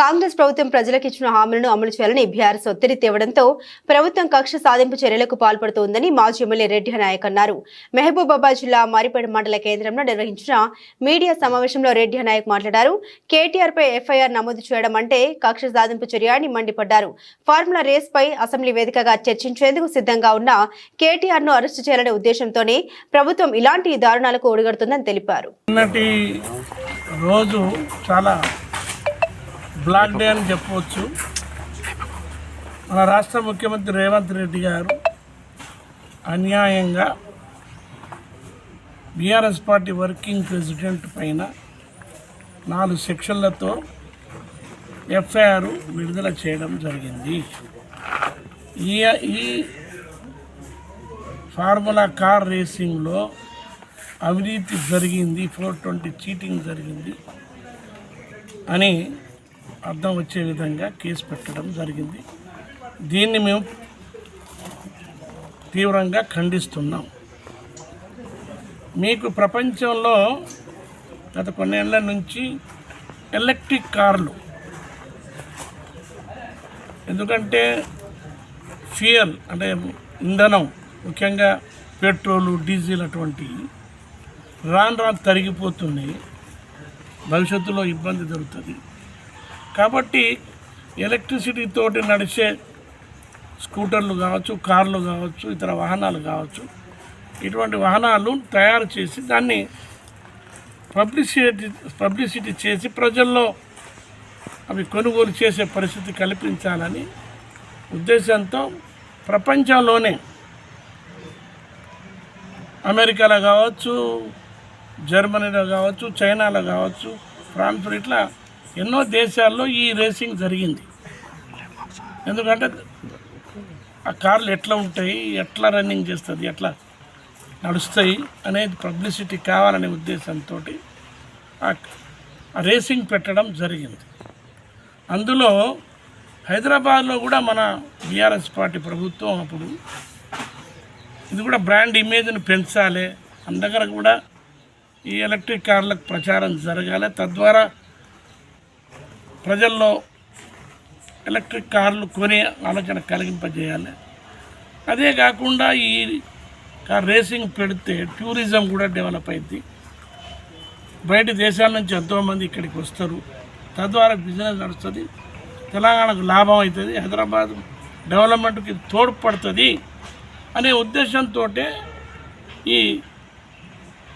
కాంగ్రెస్ ప్రభుత్వం ప్రజలకు ఇచ్చిన హామీలను అమలు చేయాలని బీఆర్ఎస్ ఒత్తిడి తేవడంతో ప్రభుత్వం కక్ష సాధింపు చర్యలకు పాల్పడుతోందని మాజీ ఎమ్మెల్యే రెడ్డి నాయక్ అన్నారు. మహబూబాబాద్ జిల్లా మారిపేట మండల కేంద్రంలో నిర్వహించిన మీడియా సమావేశంలో రెడ్డి నాయక్ మాట్లాడారు. కేటీఆర్ పై ఎఫ్ఐఆర్ నమోదు చేయడం అంటే కక్ష సాధింపు చర్య అని మండిపడ్డారు. ఫార్ములా రేస్ పై అసెంబ్లీ వేదికగా చర్చించేందుకు సిద్ధంగా ఉన్న కేటీఆర్ను అరెస్టు చేయాలనే ఉద్దేశంతోనే ప్రభుత్వం ఇలాంటి దారుణాలకు ఒడిగడుతుందని తెలిపారు. రోజు చాలా బ్లాక్ డే అని చెప్పవచ్చు. మన రాష్ట్ర ముఖ్యమంత్రి రేవంత్ రెడ్డి గారు అన్యాయంగా బీఆర్ఎస్ పార్టీ వర్కింగ్ ప్రెసిడెంట్ పైన నాలుగు సెక్షన్లతో ఎఫ్ఐఆర్ విడుదల చేయడం జరిగింది. ఈ ఈ ఫార్ములా కార్ రేసింగ్లో అవినీతి జరిగింది ఫోర్ ట్వంటీ చీటింగ్ జరిగింది అని అర్థం వచ్చే విధంగా కేసు పెట్టడం జరిగింది. దీన్ని మేము తీవ్రంగా ఖండిస్తున్నాం. మీకు ప్రపంచంలో గత కొన్నేళ్ళ నుంచి ఎలక్ట్రిక్ కార్లు ఎందుకంటే ఫ్యూయల్ అంటే ఇంధనం ముఖ్యంగా పెట్రోలు డీజిల్ అటువంటివి రాను రాను తరిగిపోతున్నాయి. భవిష్యత్తులో ఇబ్బంది జరుగుతుంది. కాబట్టి ఎలక్ట్రిసిటీ తోటి నడిచే స్కూటర్లు కావచ్చు కార్లు కావచ్చు ఇతర వాహనాలు కావచ్చు ఇటువంటి వాహనాలు తయారు చేసి దాన్ని పబ్లిసిటీ పబ్లిసిటీ చేసి ప్రజల్లో అవి కొనుగోలు చేసే పరిస్థితి కల్పించాలని ఉద్దేశంతో ప్రపంచంలోనే అమెరికాలో కావచ్చు జర్మనీలో కావచ్చు చైనాలో కావచ్చు ఫ్రాన్స్ ఇట్లా ఎన్నో దేశాల్లో ఈ రేసింగ్ జరిగింది. ఎందుకంటే ఆ కార్లు ఎట్లా ఉంటాయి ఎట్లా రన్నింగ్ చేస్తుంది ఎట్లా నడుస్తాయి అనేది పబ్లిసిటీ కావాలనే ఉద్దేశంతో ఆ రేసింగ్ పెట్టడం జరిగింది. అందులో హైదరాబాద్లో కూడా మన బీఆర్ఎస్ పార్టీ ప్రభుత్వం అప్పుడు ఇది కూడా బ్రాండ్ ఇమేజ్ని పెంచాలి అందగర కూడా ఈ ఎలక్ట్రిక్ కార్లకు ప్రచారం జరగాలి తద్వారా ప్రజల్లో ఎలక్ట్రిక్ కార్లు కొనే ఆలోచన కలిగింపజేయాలి. అదే కాకుండా ఈ కార్ రేసింగ్ పెడితే టూరిజం కూడా డెవలప్ అయింది బయట దేశాల నుంచి ఎంతోమంది ఇక్కడికి వస్తారు. తద్వారా బిజినెస్ నడుస్తుంది. తెలంగాణకు లాభం అవుతుంది హైదరాబాద్ డెవలప్మెంట్కి తోడ్పడుతుంది అనే ఉద్దేశంతో ఈ